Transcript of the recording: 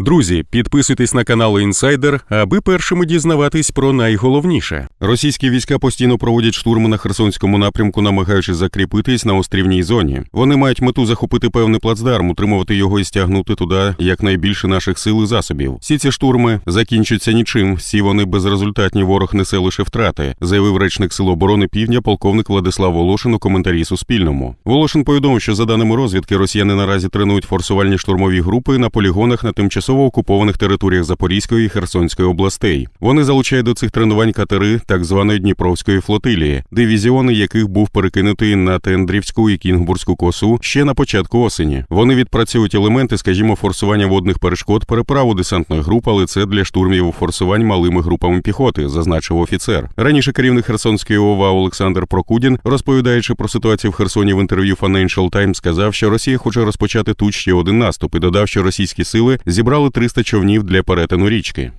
Друзі, підписуйтесь на канал Інсайдер, аби першими дізнаватись про найголовніше. Російські війська постійно проводять штурми на Херсонському напрямку, намагаючись закріпитись на острівній зоні. Вони мають мету захопити певний плацдарм, утримувати його і стягнути туди якнайбільше наших сил і засобів. Всі ці штурми закінчуються нічим. Всі вони безрезультатні. Ворог несе лише втрати, заявив речник Сил оборони Півдня, полковник Владислав Волошин у коментарі Суспільному. Волошин повідомив, що за даними розвідки, росіяни наразі тренують форсувальні штурмові групи на полігонах на тимчасово окупованих територіях Запорізької і Херсонської областей. Вони залучають до цих тренувань катери так званої Дніпровської флотилії, дивізіони яких був перекинутий на Тендрівську і Кінгбурзьку косу ще на початку осені. Вони відпрацьовують елементи, скажімо, форсування водних перешкод, переправу десантних груп, але це для штурмів форсувань малими групами піхоти, зазначив офіцер. Раніше керівник Херсонської ОВА Олександр Прокудін, розповідаючи про ситуацію в Херсоні в інтерв'ю Financial Times, сказав, що Росія хоче розпочати тут ще один наступ і додав, що російські сили зібрали 300 човнів для перетину річки.